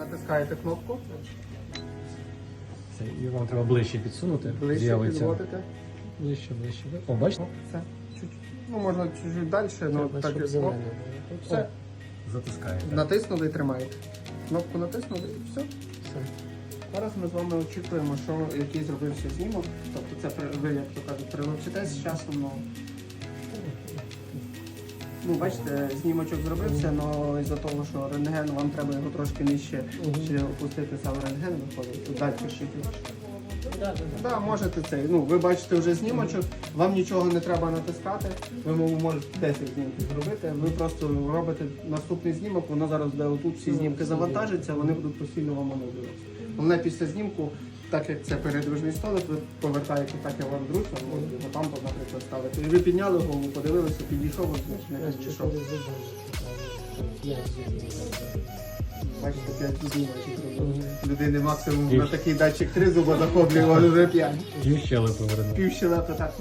Натискаєте кнопку, Це, і вам треба ближче підсунути. ближче з'явиться. підводите. Ближче, ближче. О, бачите? Все. Чуть, ну, можна чуть-чуть далі, але Треба, так щоб оп, було. Все. Затискаєте. Натиснули і тримаєте. Кнопку натиснули і все. Все. Зараз ми з вами очікуємо, що який зробився знімок. Тобто це при- ви, як то кажуть, прилучитесь з часом. Ну, ну бачите, знімочок зробився, але із-за того, що рентген, вам треба його трошки нижче ще опустити сам рентген, виходить. Далі Так, да, можете цей. Ну, ви бачите вже знімочок, вам нічого не треба натискати. Ви можете 10 знімків зробити. Ви просто робите наступний знімок, воно зараз буде отут всі знімки завантажаться, вони будуть постійно вам оновлюватися. Головне після знімку, так як це передвижний столик, ви повертаєте так, як вам зручно, ну, його там, наприклад, ставити. І ви підняли голову, подивилися, підійшов, ось, не підійшов. Бачите, 5 знімочок робили. Людини максимум на такий датчик 3 зуба захоплює, вже 5. Пів щелепи вернув. Пів щелепи так.